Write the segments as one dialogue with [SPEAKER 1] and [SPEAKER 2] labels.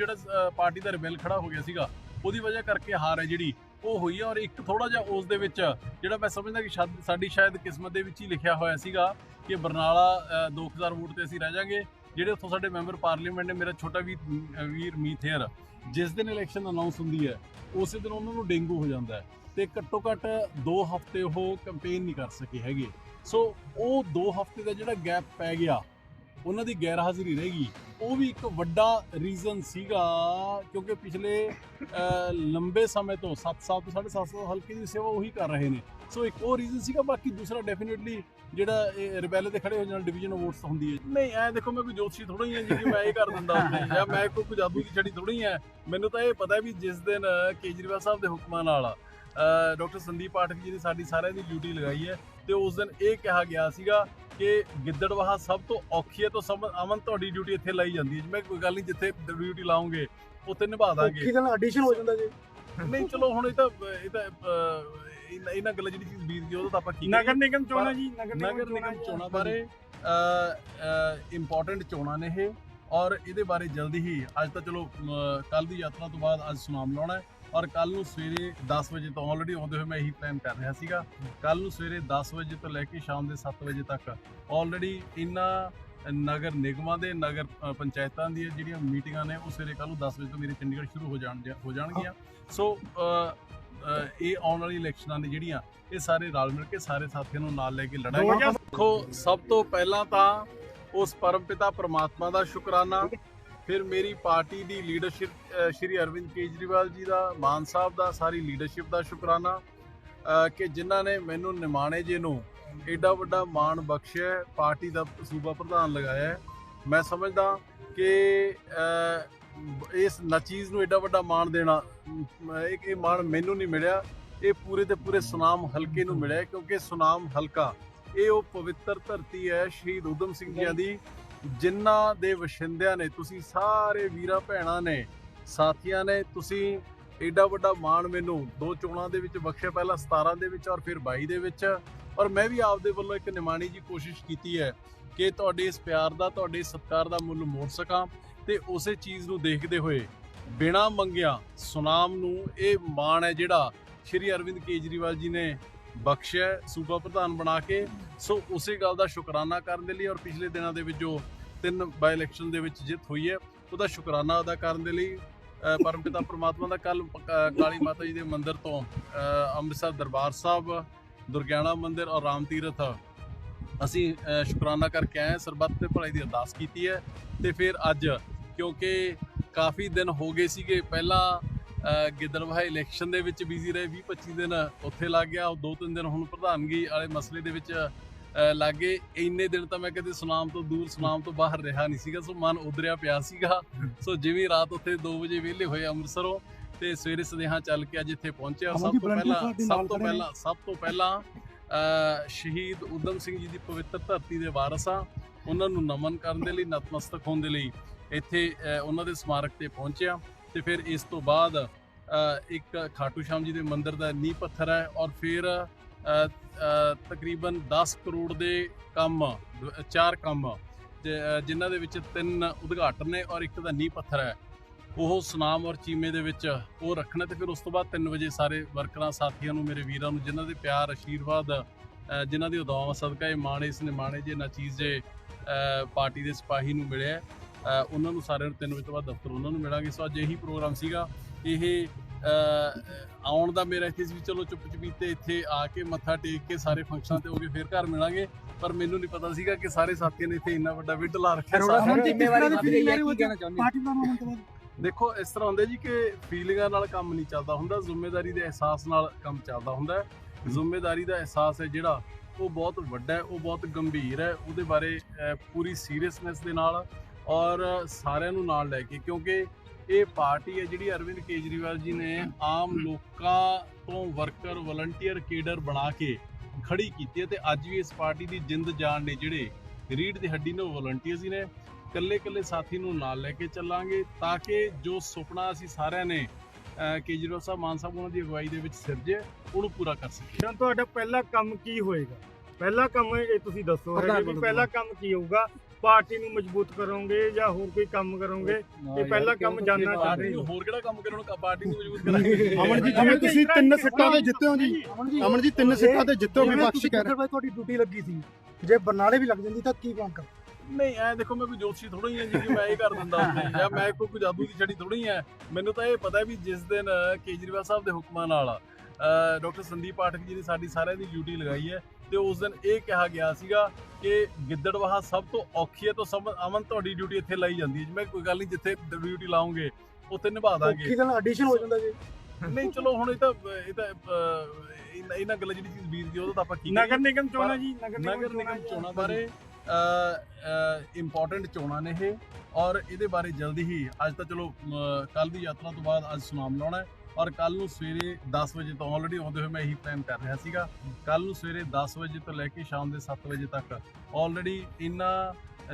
[SPEAKER 1] ਜਿਹੜਾ ਪਾਰਟੀ ਦਾ ਰਿਬੈਲ ਖੜਾ ਹੋ ਗਿਆ ਸੀਗਾ ਉਹਦੀ ਵਜ੍ਹਾ ਕਰਕੇ ਹਾਰ ਹੈ ਜਿਹੜੀ ਉਹ ਹੋਈ ਹੈ। ਔਰ ਇੱਕ ਥੋੜਾ ਜਿਹਾ ਉਸ ਦੇ ਵਿੱਚ ਜਿਹੜਾ ਮੈਂ ਸਮਝਦਾ ਕਿ ਸ਼ਾਇਦ- ਸਾਡੀ ਸ਼ਾਇਦ ਕਿਸਮਤ ਦੇ ਵਿੱਚ ਹੀ ਲਿਖਿਆ ਹੋਇਆ ਸੀਗਾ ਕਿ ਬਰਨਾਲਾ ਅ, 2000 ਵੋਟ ਤੇ ਅਸੀਂ ਰਹਿ ਜਾਾਂਗੇ। ਜਿਹੜੇ ਉੱਥੋਂ ਸਾਡੇ ਮੈਂਬਰ ਪਾਰਲੀਮੈਂਟ ਨੇ ਮੇਰਾ ਛੋਟਾ ਵੀਰ ਵੀਰ ਮੀਥੇਰ ਜਿਸ ਦਿਨ ਇਲੈਕਸ਼ਨ ਅਨਾਉਂਸ ਹੁੰਦੀ ਹੈ ਉਸੇ ਦਿਨ ਉਹਨਾਂ ਨੂੰ ਡੇਂਗੂ ਹੋ ਜਾਂਦਾ ਹੈ। ਤੇ ਘੱਟੋ ਘੱਟ 2 ਹਫ਼ਤੇ ਉਹ ਕੈਂਪੇਨ ਨਹੀਂ ਕਰ ਸਕੇ ਹੈਗੇ। ਸੋ ਉਹ 2 ਹਫ਼ਤੇ ਦਾ ਜਿਹੜਾ ਗੈਪ ਪੈ ਗਿਆ ਉਹਨਾਂ ਦੀ ਗੈਰ ਹਾਜ਼ਰੀ ਰਹੇਗੀ ਉਹ ਵੀ ਇੱਕ ਵੱਡਾ ਰੀਜ਼ਨ ਸੀਗਾ ਕਿਉਂਕਿ ਪਿਛਲੇ ਲੰਬੇ ਸਮੇਂ ਤੋਂ 7 ਸਾਲ ਤੋਂ 7.5 ਸਾਲ ਹਲਕੇ ਦੀ ਸੇਵਾ ਉਹੀ ਕਰ ਰਹੇ ਨੇ। ਸੋ ਇੱਕ ਉਹ ਰੀਜ਼ਨ ਸੀਗਾ, ਬਾਕੀ ਦੂਸਰਾ ਡੈਫੀਨਿਟਲੀ ਜਿਹੜਾ ਇਹ ਰਿਬੈਲੇ ਤੇ ਖੜੇ ਹੋ ਜਾਣ ਡਿਵੀਜ਼ਨ ਵੋਟਸ ਹੁੰਦੀ ਹੈ ਨਹੀਂ, ਐ ਦੇਖੋ, ਮੈਂ ਕੋਈ ਜੋਤਸ਼ੀ ਥੋੜਾ ਹੀ ਹਾਂ ਜੀ ਮੈਂ ਇਹ ਕਰ ਦਿੰਦਾ ਹੁੰਦਾ ਜਾਂ। ਮੈਂ ਕੋਈ ਕੋਈ ਦੀ ਛੜੀ ਥੋੜੀ ਹੈ। ਮੈਨੂੰ ਤਾਂ ਇਹ ਪਤਾ ਵੀ ਜਿਸ ਦਿਨ ਕੇਜਰੀਵਾਲ ਸਾਹਿਬ ਦੇ ਹੁਕਮਾਂ ਨਾਲ ਡਾਕਟਰ ਸੰਦੀਪ ਪਾਠਕ ਜੀ ਨੇ ਸਾਡੀ ਸਾਰਿਆਂ ਦੀ ਡਿਊਟੀ ਲਗਾਈ ਹੈ। ਤੇ ਉਸ ਦਿਨ ਇਹ ਕਿਹਾ ਗਿਆ ਸੀਗਾ ਕਿ ਗਿੱਦੜਵਾਹਾ ਸਭ ਤੋਂ ਔਖੀ ਹੈ ਤਾਂ ਸਭ ਅਮਨ ਤੁਹਾਡੀ ਡਿਊਟੀ ਇੱਥੇ ਲਾਈ ਜਾਂਦੀ ਹੈ। ਜਿਵੇਂ ਕੋਈ ਗੱਲ ਨਹੀਂ ਜਿੱਥੇ ਡਿਊਟੀ ਲਾਉਂਗੇ ਉੱਥੇ ਨਿਭਾ ਦਾਂਗੇ।
[SPEAKER 2] ਔਖੀ ਨਾਲ ਐਡੀਸ਼ਨ ਹੋ ਜਾਂਦਾ ਜੀ।
[SPEAKER 1] ਨਹੀਂ ਚਲੋ ਹੁਣ ਇਹ ਤਾਂ ਇਹ ਤਾਂ ਇਹਨਾਂ- ਇਹਨਾਂ ਗੱਲਾਂ ਜਿਹੜੀ ਚੀਜ਼ ਬੀਤ ਗਈ ਉਹਦਾ ਤਾਂ ਆਪਾਂ ਕੀ
[SPEAKER 2] ਨਗਰ? ਨਿਗਮ ਚੋਣਾਂ ਜੀ ਨਗਰ
[SPEAKER 1] ਨਗਰ ਨਿਗਮ ਚੋਣਾਂ ਬਾਰੇ ਇੰਪੋਰਟੈਂਟ ਚੋਣਾਂ ਨੇ ਇਹ। ਔਰ ਇਹਦੇ ਬਾਰੇ ਜਲਦੀ ਹੀ ਅੱਜ ਤਾਂ ਚਲੋ ਕੱਲ ਦੀ ਯਾਤਰਾ ਤੋਂ ਬਾਅਦ ਅੱਜ ਸੁਨਾਮ ਲਾਉਣਾ ਹੈ। ਔਰ ਕੱਲ ਨੂੰ ਸਵੇਰੇ 10 ਵਜੇ ਤੋਂ ਆਲਰੇਡੀ ਆਉਂਦੇ ਹੋਏ ਮੈਂ ਇਹੀ ਪਲਾਨ ਕਰ ਰਿਹਾ ਸੀਗਾ। ਕੱਲ ਨੂੰ ਸਵੇਰੇ 10 ਵਜੇ ਤੋਂ ਲੈ ਕੇ ਸ਼ਾਮ ਦੇ 7 ਵਜੇ ਤੱਕ ਆਲਰੇਡੀ ਇਨ੍ਹਾਂ ਨਗਰ ਨਿਗਮਾਂ ਦੇ ਨਗਰ ਪੰਚਾਇਤਾਂ ਦੀਆਂ ਜਿਹੜੀਆਂ ਮੀਟਿੰਗਾਂ ਨੇ ਉਹ ਸਵੇਰੇ ਕੱਲ ਨੂੰ 10 ਵਜੇ ਤੋਂ ਮੇਰੇ ਚੰਡੀਗੜ੍ਹ ਸ਼ੁਰੂ ਹੋ ਜਾਣ ਹੋ ਜਾਣਗੀਆਂ। ਸੋ ਇਹ ਆਉਣ ਵਾਲੀ ਇਲੈਕਸ਼ਨਾਂ ਨੇ ਜਿਹੜੀਆਂ ਇਹ ਸਾਰੇ ਰਲ ਮਿਲ ਕੇ ਸਾਰੇ ਸਾਥੀਆਂ ਨੂੰ ਨਾਲ ਲੈ ਕੇ ਲੜਾਂਗੇ। ਦੇਖੋ ਸਭ ਤੋਂ ਪਹਿਲਾਂ ਤਾਂ ਉਸ ਪਰਮਪਿਤਾ ਪ੍ਰਮਾਤਮਾ ਦਾ ਸ਼ੁਕਰਾਨਾ। ਫਿਰ ਮੇਰੀ ਪਾਰਟੀ ਦੀ ਲੀਡਰਸ਼ਿਪ ਸ਼੍ਰੀ ਅਰਵਿੰਦ ਕੇਜਰੀਵਾਲ ਜੀ ਦਾ ਮਾਨ ਸਾਹਿਬ ਦਾ ਸਾਰੀ ਲੀਡਰਸ਼ਿਪ ਦਾ ਸ਼ੁਕਰਾਨਾ। ਕਿ ਜਿਨ੍ਹਾਂ ਨੇ ਮੈਨੂੰ ਨਿਮਾਣੇ ਜੇ ਨੂੰ ਐਡਾ ਵੱਡਾ ਮਾਣ ਬਖਸ਼ਿਆ ਪਾਰਟੀ ਦਾ ਸੂਬਾ ਪ੍ਰਧਾਨ ਲਗਾਇਆ ਮੈਂ ਸਮਝਦਾ ਕਿ ਇਸ ਨਚੀਜ਼ ਨੂੰ ਐਡਾ ਵੱਡਾ ਮਾਣ ਦੇਣਾ ਅਮ, ਇਹ ਮਾਣ ਮੈਨੂੰ ਨਹੀਂ ਮਿਲਿਆ। ਇਹ ਪੂਰੇ ਤੇ ਪੂਰੇ ਸੁਨਾਮ ਹਲਕੇ ਨੂੰ ਮਿਲਿਆ ਕਿਉਂਕਿ ਸੁਨਾਮ ਹਲਕਾ ਇਹ ਉਹ ਪਵਿੱਤਰ ਧਰਤੀ ਹੈ ਸ਼ਹੀਦ ਉਦਮ ਸਿੰਘ ਜੀ ਦੀ ਜਿਨ੍ਹਾਂ ਦੇ ਵਸਿੰਦਿਆਂ ਨੇ, ਤੁਸੀਂ ਸਾਰੇ ਵੀਰਾਂ ਭੈਣਾਂ ਨੇ, ਸਾਥੀਆਂ ਨੇ, ਤੁਸੀਂ ਐਡਾ ਵੱਡਾ ਮਾਣ ਮੈਨੂੰ ਦੋ ਚੋਣਾਂ ਦੇ ਵਿੱਚ ਬਖਸ਼ਿਆ, ਪਹਿਲਾਂ 17 ਦੇ ਵਿੱਚ ਔਰ ਫਿਰ 22 ਦੇ ਵਿੱਚ। ਔਰ ਮੈਂ ਵੀ ਆਪਦੇ ਵੱਲੋਂ ਇੱਕ ਨਿਮਾਣੀ ਜੀ ਕੋਸ਼ਿਸ਼ ਕੀਤੀ ਹੈ ਕਿ ਤੁਹਾਡੇ ਇਸ ਪਿਆਰ ਦਾ, ਤੁਹਾਡੇ ਇਸ ਸਤਿਕਾਰ ਦਾ ਮੁੱਲ ਮੋੜ ਸਕਾਂ ਤੇ ਉਸੇ ਚੀਜ਼ ਨੂੰ ਦੇਖਦੇ ਹੋਏ ਬਿਨਾ ਮੰਗਿਆ ਸੁਨਾਮ ਨੂੰ ਇਹ ਮਾਣ ਹੈ ਜਿਹੜਾ ਸ਼੍ਰੀ ਅਰਵਿੰਦ ਕੇਜਰੀਵਾਲ ਜੀ ਨੇ ਬਖਸ਼ਿਆ ਸੂਬਾ ਪ੍ਰਧਾਨ ਬਣਾ ਕੇ। ਸੋ ਉਸੇ ਗੱਲ ਦਾ ਸ਼ੁਕਰਾਨਾ ਕਰਨ ਦੇ ਲਈ ਔਰ ਪਿਛਲੇ ਦਿਨਾਂ ਦੇ ਵਿੱਚ ਜੋ ਤਿੰਨ ਬਾਈ ਇਲੈਕਸ਼ਨ ਦੇ ਵਿੱਚ ਜਿੱਤ ਹੋਈ ਹੈ ਉਹਦਾ ਸ਼ੁਕਰਾਨਾ ਅਦਾ ਕਰਨ ਦੇ ਲਈ ਅ, ਪਰਮਪਿਤਾ ਪ੍ਰਮਾਤਮਾ ਦਾ ਕੱਲ ਕਾਲੀ ਮਾਤਾ ਜੀ ਦੇ ਮੰਦਿਰ ਤੋਂ ਅੰਮ੍ਰਿਤਸਰ ਦਰਬਾਰ ਸਾਹਿਬ ਦੁਰਗਿਆਣਾ ਮੰਦਿਰ ਔਰ ਰਾਮ ਤੀਰਥ ਅਸੀਂ ਸ਼ੁਕਰਾਨਾ ਕਰਕੇ ਆਏ ਹਾਂ, ਸਰਬੱਤ ਦੇ ਭਲਾਈ ਦੀ ਅਰਦਾਸ ਕੀਤੀ ਹੈ ਤੇ ਫਿਰ ਅੱਜ ਕਿਉਂਕਿ ਕਾਫੀ ਦਿਨ ਹੋ ਗਏ ਸੀਗੇ ਪਹਿਲਾਂ ਗਿੱਦੜਬਾਹਾ ਇਲੈਕਸ਼ਨ ਦੇ ਵਿੱਚ ਬਿਜ਼ੀ ਰਹੇ 20 25 ਦਿਨ ਉੱਥੇ ਲੱਗ ਗਿਆ। ਉਹ ਦੋ ਤਿੰਨ ਦਿਨ ਹੁਣ ਪ੍ਰਧਾਨਗੀ ਵਾਲੇ ਮਸਲੇ ਦੇ ਵਿੱਚ ਲੱਗੇ ਇੰਨੇ ਦਿਨ ਤਾਂ ਮੈਂ ਕਦੇ ਸੁਨਾਮ ਤੋਂ ਦੂਰ ਸੁਨਾਮ ਤੋਂ ਬਾਹਰ ਰਿਹਾ ਨਹੀਂ ਸੀਗਾ। ਸੋ ਮਨ ਉਧਰਿਆ ਪਿਆ ਸੀਗਾ। ਸੋ ਜਿਵੇਂ ਰਾਤ ਉੱਥੇ 2 ਵਜੇ ਵਿਹਲੇ ਹੋਏ ਅੰਮ੍ਰਿਤਸਰੋਂ ਤੇ ਸਵੇਰੇ ਸਦੇਹਾ ਚੱਲ ਕੇ ਅੱਜ ਇੱਥੇ ਪਹੁੰਚਿਆ। ਸਭ ਤੋਂ ਪਹਿਲਾਂ ਸਭ ਤੋਂ। ਪਹਿਲਾਂ ਸਭ ਤੋਂ ਪਹਿਲਾਂ ਸ਼ਹੀਦ ਉਦਮ ਸਿੰਘ ਜੀ ਦੀ ਪਵਿੱਤਰ ਧਰਤੀ ਦੇ ਵਾਰਸ ਆ। ਉਹਨਾਂ ਨੂੰ ਨਮਨ ਕਰਨ ਦੇ ਲਈ ਨਤਮਸਤਕ ਹੋਣ ਦੇ ਲਈ ਇੱਥੇ ਉਹਨਾਂ ਦੇ ਸਮਾਰਕ ਤੇ ਪਹੁੰਚਿਆ। ਤੇ ਫਿਰ ਇਸ ਤੋਂ ਬਾਅਦ ਇੱਕ ਖਾਟੂ ਸ਼ਾਮ ਜੀ ਦੇ ਮੰਦਿਰ ਦਾ ਨੀਂਹ ਪੱਥਰ ਹੈ ਔਰ ਫਿਰ ਤਕਰੀਬਨ 10 ਕਰੋੜ ਦੇ ਕੰਮ, ਚਾਰ ਕੰਮ ਜ- ਜਿਨ੍ਹਾਂ ਦੇ ਵਿੱਚ ਤਿੰਨ ਉਦਘਾਟਨ ਨੇ ਔਰ ਇੱਕ ਦਾ ਨੀਂਹ ਪੱਥਰ ਹੈ। ਉਹ ਸੁਨਾਮ ਔਰ ਚੀਮੇ ਦੇ ਵਿੱਚ ਉਹ ਰੱਖਣਾ ਤੇ ਫਿਰ ਉਸ ਤੋਂ ਬਾਅਦ 3 ਵਜੇ ਸਾਰੇ ਵਰਕਰਾਂ, ਸਾਥੀਆਂ ਨੂੰ, ਮੇਰੇ ਵੀਰਾਂ ਨੂੰ, ਜਿਨ੍ਹਾਂ ਦੇ ਪਿਆਰ ਆਸ਼ੀਰਵਾਦ ਜਿਨ੍ਹਾਂ ਦੀ ਉਦਾਵਾਂ ਸਦਕਾ ਇਹ ਮਾਣੇ ਇਸ ਨੇ ਮਾਣੇ ਜੇ ਨਾਚੀਜ਼ ਜੇ ਪਾਰਟੀ ਦੇ ਸਿਪਾਹੀ ਨੂੰ ਮਿਲਿਆ ਉਹਨਾਂ ਨੂੰ ਸਾਰਿਆਂ ਨੂੰ 3 ਵਜੇ ਤੋਂ ਬਾਅਦ ਦਫ਼ਤਰ ਉਹਨਾਂ ਨੂੰ ਮਿਲਾਂਗੇ। ਸੋ ਅੱਜ ਇਹੀ ਪ੍ਰੋਗਰਾਮ ਸੀਗਾ। ਇਹ ਆਉਣ ਦਾ ਮੇਰਾ ਇੱਥੇ ਸੀ ਵੀ ਚਲੋ ਚੁੱਪ ਚਪੀਤੇ ਇੱਥੇ ਆ ਕੇ ਮੱਥਾ ਟੇਕ ਕੇ ਸਾਰੇ ਫੰਕਸ਼ਨਾਂ ਤੇ ਹੋ ਗਏ ਫਿਰ ਘਰ ਮਿਲਾਂਗੇ। ਪਰ ਮੈਨੂੰ ਨਹੀਂ ਪਤਾ ਸੀਗਾ ਕਿ ਸਾਰੇ ਸਾਥੀਆਂ ਨੇ ਇੱਥੇ ਇੰਨਾ ਵੱਡਾ ਵਿਡ ਲਾ ਰੱਖਿਆ। ਨੇ।
[SPEAKER 2] ਜ਼ਿੰਮੇਵਾਰੀ ਵੱਧ ਰਹੀ ਹੈ ਕੀ ਕਹਿਣਾ ਚਾਹੁੰਦੇ? ਪਾਰਟੀ ਦਾ ਤੋਂ ਬਾਅਦ।
[SPEAKER 1] ਦੇਖੋ ਇਸ ਤਰ੍ਹਾਂ ਹੁੰਦਾ ਜੀ ਕਿ ਫੀਲਿੰਗਾਂ ਨਾਲ ਕੰਮ ਨਹੀਂ ਚੱਲਦਾ ਹੁੰਦਾ ਜ਼ਿੰਮੇਵਾਰੀ ਦੇ ਅਹਿਸਾਸ ਨਾਲ ਕੰਮ ਚੱਲਦਾ ਹੁੰਦਾ ਜ਼ਿੰਮੇਵਾਰੀ ਦਾ ਅਹਿਸਾਸ ਹੈ ਜਿਹੜਾ ਉਹ ਬਹੁਤ ਵੱਡਾ ਹੈ ਉਹ ਬਹੁਤ ਗੰਭੀਰ ਹੈ। ਉਹਦੇ ਬਾਰੇ ਪੂਰੀ ਸੀਰੀਅਸਨੈਸ ਦੇ ਨਾਲ ਔਰ ਸਾਰਿਆਂ ਨੂੰ ਨਾਲ ਲੈ ਕੇ ਕਿਉਂਕਿ ਇਹ ਪਾਰਟੀ ਹੈ ਜਿਹੜੀ ਅਰਵਿੰਦ ਕੇਜਰੀਵਾਲ ਜੀ ਨੇ ਆਮ ਲੋਕਾਂ ਤੋਂ ਵਰਕਰ ਵਲੰਟੀਅਰ ਕੇਡਰ ਬਣਾ ਕੇ ਖੜੀ ਕੀਤੀ ਹੈ ਤੇ ਅੱਜ ਵੀ ਇਸ ਪਾਰਟੀ ਦੀ ਜਿੰਦ ਜਾਨ ਨੇ ਜਿਹੜੇ ਰੀੜ ਦੀ ਹੱਡੀ ਨੇ ਵਲੰਟੀਅਰਸ ਹੀ ਨੇ ਕੱਲੇ ਕੱਲੇ ਸਾਥੀ ਨੂੰ ਨਾਲ ਲੈ ਕੇ ਚੱਲਾਂਗੇ ਤਾਂ ਕਿ ਜੋ ਸੁਪਨਾ ਅਸੀਂ ਸਾਰਿਆਂ ਨੇ ਕੇਜਰੀਵਾਲ ਸਾਹਿਬ ਮਾਨ ਸਾਹਿਬ ਉਹਨਾਂ ਦੀ ਅਗਵਾਈ ਦੇ ਵਿੱਚ ਸਿਰਜੇ ਉਹਨੂੰ ਪੂਰਾ ਕਰ ਸਕੀਏ।
[SPEAKER 2] ਤਾਂ ਤੁਹਾਡਾ ਪਹਿਲਾ ਕੰਮ ਕੀ ਹੋਏਗਾ? ਪਹਿਲਾ ਕੰਮ ਇਹ ਤੁਸੀਂ ਦੱਸੋ ਪਹਿਲਾ ਕੰਮ ਕੀ ਹੋਊਗਾ?
[SPEAKER 3] ਪਾਰਟੀ ਨੂੰ ਮਜ਼ਬੂਤ ਕਰੋਗੇ ਜਾਂ ਹੋਰ ਕੋਈ ਕੰਮ ਕਰੋਗੇ? ਇਹ ਪਹਿਲਾ ਕੰਮ ਜਾਨਣਾ ਚਾਹ ਰਹੇ
[SPEAKER 1] ਹੋਰ ਕਿਹੜਾ ਕੰਮ ਕਰਨ ਪਾਰਟੀ ਨੂੰ ਮਜ਼ਬੂਤ ਕਰਾਂਗੇ।
[SPEAKER 4] ਅਮਨ ਜੀ ਜਿਵੇਂ ਤੁਸੀਂ ਤਿੰਨ ਸਿੱਟਾਂ ਤੇ ਜਿੱਤੇ ਹੋ ਜੀ। ਅਮਨ ਜੀ ਤਿੰਨ ਸਿੱਟਾਂ ਤੇ ਜਿੱਤੇ ਹੋ ਵਿਪਕਸ਼ ਕਹਿ ਰਿਹਾ।
[SPEAKER 2] ਤੁਹਾਡੀ ਡਿਊਟੀ ਲੱਗੀ ਸੀ? ਜੇ ਬਰਨਾਲੇ ਵੀ ਲੱਗ ਜਾਂਦੀ ਤਾਂ ਕੀ ਕਰ?
[SPEAKER 1] ਨਹੀਂ ਐ ਦੇਖੋ ਮੈਂ ਕੋਈ ਜੋਤਸ਼ੀ ਥੋੜਾ ਹੀ ਹਾਂ ਜੀ ਕਿ ਮੈਂ ਇਹ ਕਰ ਦਿੰਦਾ ਉੱਥੇ ਜਾਂ ਮੈਂ ਕੋਈ ਜਾਦੂ ਦੀ ਛੜੀ ਥੋੜਾ ਹੈ। ਮੈਨੂੰ ਤਾਂ ਇਹ ਪਤਾ ਵੀ ਜਿਸ ਦਿਨ ਕੇਜਰੀਵਾਲ ਸਾਹਿਬ ਦੇ ਹੁਕਮਾਂ ਨਾਲ ਡਾਕਟਰ ਸੰਦੀਪ ਪਾਠਕ ਜੀ ਨੇ ਸਾਡੀ ਸਾਰਿਆਂ ਦੀ ਡਿਊਟੀ ਲਗਾਈ ਹੈ। ਤੇ ਉਸ ਦਿਨ ਇਹ ਕਿਹਾ ਗਿਆ ਸੀਗਾ ਕਿ ਗਿੱਦੜਵਾਹਾ ਸਭ ਤੋਂ ਔਖੀ ਹੈ ਤਾਂ ਸਭ ਅਮਨ ਤੁਹਾਡੀ ਡਿਊਟੀ ਇੱਥੇ ਲਾਈ ਜਾਂਦੀ ਹੈ। ਜੀ ਮੈਂ ਕੋਈ ਗੱਲ ਨਹੀਂ ਜਿੱਥੇ ਡਿਊਟੀ ਲਾਉਂਗੇ ਉੱਥੇ ਨਿਭਾ ਦਾਂਗੇ।
[SPEAKER 2] ਕੀ ਗੱਲ ਐਡੀਸ਼ਨ ਹੋ ਜਾਂਦਾ ਜੀ।
[SPEAKER 1] ਨਹੀਂ ਚਲੋ ਹੁਣ ਇਹ ਤਾਂ ਇਹ ਤਾਂ ਇਹਨਾਂ- ਗੱਲਾਂ ਜਿਹੜੀ ਚੀਜ਼ ਵੀਰ ਦੀ ਉਹਦਾ ਤਾਂ ਆਪਾਂ ਕੀ
[SPEAKER 3] ਨਗਰ ਨਿਗਮ ਚੋਣਾਂ ਜੀ ਨਗਰ
[SPEAKER 1] ਨਗਰ ਨਿਗਮ ਚੋਣਾਂ ਬਾਰੇ ਇੰਪੋਰਟੈਂਟ ਚੋਣਾਂ ਨੇ ਇਹ। ਔਰ ਇਹਦੇ ਬਾਰੇ ਜਲਦੀ ਹੀ ਅੱਜ ਤਾਂ ਚਲੋ ਕੱਲ ਦੀ ਯਾਤਰਾ ਤੋਂ ਬਾਅਦ ਅੱਜ ਸੁਨਾਮ ਲਾਉਣਾ ਹੈ। ਔਰ ਕੱਲ ਨੂੰ ਸਵੇਰੇ 10 ਵਜੇ ਤੋਂ ਆਲਰੇਡੀ ਆਉਂਦੇ ਹੋਏ ਮੈਂ ਇਹੀ ਪਲਾਨ ਕਰ ਰਿਹਾ ਸੀਗਾ। ਕੱਲ ਨੂੰ ਸਵੇਰੇ 10 ਵਜੇ ਤੋਂ ਲੈ ਕੇ ਸ਼ਾਮ ਦੇ 7 ਵਜੇ ਤੱਕ ਆਲਰੇਡੀ ਇਨਾਂ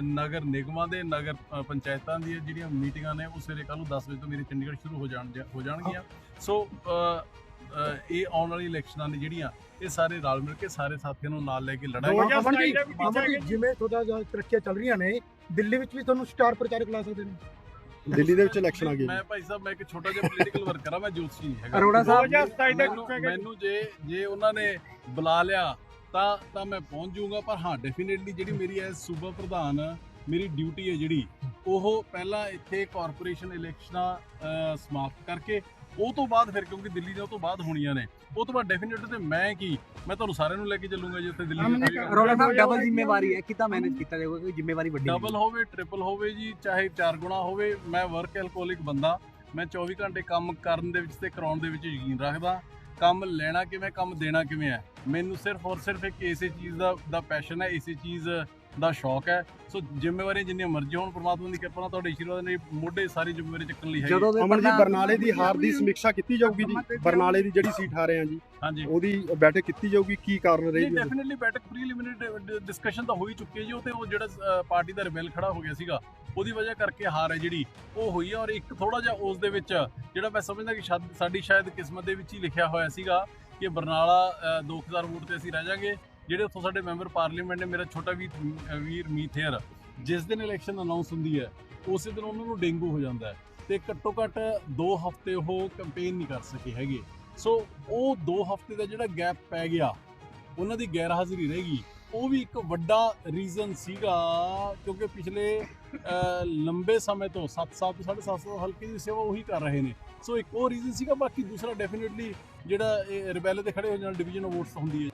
[SPEAKER 1] ਨਗਰ ਨਿਗਮਾਂ ਦੇ ਨਗਰ ਪੰਚਾਇਤਾਂ ਦੀਆਂ ਜਿਹੜੀਆਂ ਮੀਟਿੰਗਾਂ ਨੇ ਉਹ ਸਵੇਰੇ ਕੱਲ ਨੂੰ 10 ਵਜੇ ਤੋਂ ਮੇਰੇ ਚੰਡੀਗੜ੍ਹ ਸ਼ੁਰੂ ਹੋ ਜਾਣ ਹੋ ਜਾਣਗੀਆਂ। ਸੋ ਇਹ ਆਉਣ ਵਾਲੀ ਇਲੈਕਸ਼ਨਾਂ ਨੇ ਜਿਹੜੀਆਂ ਇਹ ਸਾਰੇ ਰਲ ਮਿਲ ਕੇ ਸਾਰੇ ਸਾਥੀਆਂ ਨੂੰ ਨਾਲ ਲੈ ਕੇ ਲੜਾਂਗੇ।
[SPEAKER 2] ਜਿਵੇਂ ਤੁਹਾਡਾ ਤਰੱਕੀਆਂ ਚੱਲ ਰਹੀਆਂ ਨੇ ਦਿੱਲੀ ਵਿੱਚ ਵੀ ਤੁਹਾਨੂੰ ਸਟਾਰ ਪ੍ਰਚਾਰਕ ਲਾ ਸਕਦੇ ਨੇ।
[SPEAKER 4] ਦਿੱਲੀ ਦੇ ਵਿੱਚ ਇਲੈਕਸ਼ਨ ਆ ਗਈ
[SPEAKER 1] ਮੈਂ ਭਾਈ ਸਾਹਿਬ ਮੈਂ ਇੱਕ ਛੋਟਾ ਜਿਹਾ ਪੋਲੀਟੀਕਲ ਵਰਕਰ ਆ ਮੈਂ ਜੋਤਸ਼ੀ ਨਹੀਂ ਹੈਗਾ
[SPEAKER 2] ਅਰੋੜਾ ਸਾਹਿਬ
[SPEAKER 3] 2027 ਦਾ
[SPEAKER 1] ਮੈਨੂੰ-
[SPEAKER 3] ਜੀ।
[SPEAKER 1] ਮੈਨੂੰ ਜੇ ਜੇ ਉਹਨਾਂ ਨੇ ਬੁਲਾ ਲਿਆ ਤਾਂ ਤਾਂ ਮੈਂ ਪਹੁੰਚ ਜਾਊਂਗਾ ਪਰ ਹਾਂ ਡੈਫੀਨਿਟਲੀ ਜਿਹੜੀ ਮੇਰੀ ਐਸ ਸੂਬਾ ਪ੍ਰਧਾਨ ਮੇਰੀ ਡਿਊਟੀ ਹੈ ਜਿਹੜੀ ਉਹ ਪਹਿਲਾਂ ਇੱਥੇ ਕਾਰਪੋਰੇਸ਼ਨ ਇਲੈਕਸ਼ਨਾਂ ਸਮਾਪਤ ਕਰਕੇ ਉਹ ਤੋਂ ਬਾਅਦ ਫਿਰ ਕਿਉਂਕਿ ਦਿੱਲੀ ਦੇ ਉਹ ਤੋਂ ਬਾਅਦ ਹੋਣੀਆਂ ਨੇ। ਉਹ ਤੋਂ ਬਾਅਦ ਡੈਫੀਨਿਟਲੀ ਤੇ ਮੈਂ ਕੀ? ਮੈਂ ਤੁਹਾਨੂੰ ਸਾਰਿਆਂ ਨੂੰ ਲੈ ਕੇ ਚੱਲੂੰਗਾ ਜੀ ਉੱਥੇ ਦਿੱਲੀ ਦੇ
[SPEAKER 5] ਅਰੋੜਾ ਸਾਹਿਬ ਡਬਲ ਜ਼ਿੰਮੇਵਾਰੀ ਹੈ। ਕਿੱਦਾਂ ਮੈਨੇਜ ਕੀਤਾ ਜਾਊਗਾ? ਕਿ ਜ਼ਿੰਮੇਵਾਰੀ ਵੱਡੀ
[SPEAKER 1] ਡਬਲ ਹੋਵੇ ਟ੍ਰਿਪਲ ਹੋਵੇ ਜੀ ਚਾਹੇ ਚਾਰ ਗੁਣਾ ਹੋਵੇ ਮੈਂ ਵਰਕ ਐਲਕੋਹਲਿਕ ਬੰਦਾ। ਮੈਂ 24 ਘੰਟੇ ਕੰਮ ਕਰਨ ਦੇ ਵਿੱਚ ਤੇ ਕਰਾਉਣ ਦੇ ਵਿੱਚ ਯਕੀਨ ਰੱਖਦਾ। ਕੰਮ ਲੈਣਾ ਕਿਵੇਂ ਕੰਮ ਦੇਣਾ ਕਿਵੇਂ ਹੈ? ਮੈਨੂੰ ਸਿਰਫ ਔਰ ਸਿਰਫ ਇੱਕ ਇਸੇ ਚੀਜ਼ ਦਾ ਦਾ ਪੈਸ਼ਨ ਹੈ। ਇਸੇ ਚੀਜ਼ ਦਾ ਸ਼ੌਕ ਹੈ। ਸੋ ਜ਼ਿੰਮੇਵਾਰੀਆਂ ਜਿੰਨੀਆਂ ਮਰਜ਼ੀ ਹੋਣ ਪ੍ਰਮਾਤਮਾ ਦੀ ਕਿਰਪਾ ਨਾਲ ਤੁਹਾਡੇ ਆਸ਼ੀਰਵਾਦ ਨੇ ਮੋਢੇ ਸਾਰੀ ਜ਼ਿੰਮੇਵਾਰੀ ਚੱਕਣ ਲਈ ਹੈ
[SPEAKER 5] ਜਦੋਂ ਦੇ
[SPEAKER 4] ਅਮਨ ਜੀ ਬਰਨਾਲੇ ਦੀ ਹਾਰ ਦੀ ਸਮੀਖਿਆ ਕੀਤੀ ਜਾਊਗੀ ਜੀ। ਬਰਨਾਲੇ ਦੀ ਜਿਹੜੀ ਸੀਟ ਹਾਰੇ ਆ ਜੀ
[SPEAKER 1] ਹਾਂਜੀ।
[SPEAKER 4] ਉਹਦੀ ਬੈਠਕ ਕੀਤੀ ਜਾਊਗੀ ਕੀ ਕਾਰਨ
[SPEAKER 1] ਨਹੀਂ
[SPEAKER 4] ਰਹੇਗੀ
[SPEAKER 1] ਡੈਫੀਨਿਟਲੀ ਬੈਠਕ ਪ੍ਰੀਲਿਮਿਨਰੀ ਡਿਸਕਸ਼ਨ ਤਾਂ ਹੋ ਹੀ ਚੁੱਕੀ ਹੈ ਜੀ ਉਹ ਤੇ ਉਹ ਜਿਹੜਾ ਪਾਰਟੀ ਦਾ ਰਿਬੈਲ ਖੜਾ ਹੋ ਗਿਆ ਸੀਗਾ ਉਹਦੀ ਵਜ੍ਹਾ ਕਰਕੇ ਹਾਰ ਹੈ ਜਿਹੜੀ ਉਹ ਹੋਈ ਹੈ। ਔਰ ਇੱਕ ਥੋੜਾ ਜਿਹਾ ਉਸ ਦੇ ਵਿੱਚ ਜਿਹੜਾ ਮੈਂ ਸਮਝਦਾ ਕਿ ਸਾਡੀ ਸ਼ਾਇਦ ਕਿਸਮਤ ਦੇ ਵਿੱਚ ਹੀ ਲਿਖਿਆ ਹੋਇਆ ਸੀਗਾ ਕਿ ਬਰਨਾਲਾ ਅ, 2000 ਵੋਟ ਤੇ ਅਸੀਂ ਰਹਿ ਜਾਾਂਗੇ। ਜਿਹੜੇ ਉੱਥੋਂ ਸਾਡੇ ਮੈਂਬਰ ਪਾਰਲੀਮੈਂਟ ਨੇ, ਮੇਰਾ ਛੋਟਾ ਵੀਰ ਵੀਰ ਮੀਥੇਰ ਜਿਸ ਦਿਨ ਇਲੈਕਸ਼ਨ ਅਨਾਉਂਸ ਹੁੰਦੀ ਹੈ, ਉਸੇ ਦਿਨ ਉਹਨਾਂ ਨੂੰ ਡੇਂਗੂ ਹੋ ਜਾਂਦਾ ਹੈ ਤੇ ਘੱਟੋ ਘੱਟ 2 ਹਫ਼ਤੇ ਉਹ ਕੈਂਪੇਨ ਨਹੀਂ ਕਰ ਸਕੇ ਹੈਗੇ। ਸੋ ਉਹ 2 ਹਫ਼ਤੇ ਦਾ ਜਿਹੜਾ ਗੈਪ ਪੈ ਗਿਆ, ਉਹਨਾਂ ਦੀ ਗੈਰ ਹਾਜ਼ਰੀ ਰਹੇਗੀ ਉਹ ਵੀ ਇੱਕ ਵੱਡਾ ਰੀਜ਼ਨ ਸੀਗਾ, ਕਿਉਂਕਿ ਪਿਛਲੇ ਲੰਬੇ ਸਮੇਂ ਤੋਂ 7 ਸਾਲ ਤੋਂ 7.5 ਸਾਲ ਹਲਕੇ ਦੀ ਸੇਵਾ ਉਹੀ ਕਰ ਰਹੇ ਨੇ। ਸੋ ਇੱਕ ਉਹ ਰੀਜ਼ਨ ਸੀਗਾ, ਬਾਕੀ ਦੂਸਰਾ ਡੈਫੀਨਿਟਲੀ ਜਿਹੜਾ ਇਹ ਰਿਬੈਲ 'ਤੇ ਖੜੇ ਹੋ ਜਾਣ ਡਿਵੀਜ਼ਨ ਆਫ ਵੋਟਸ ਹੁੰਦੀ ਹੈ।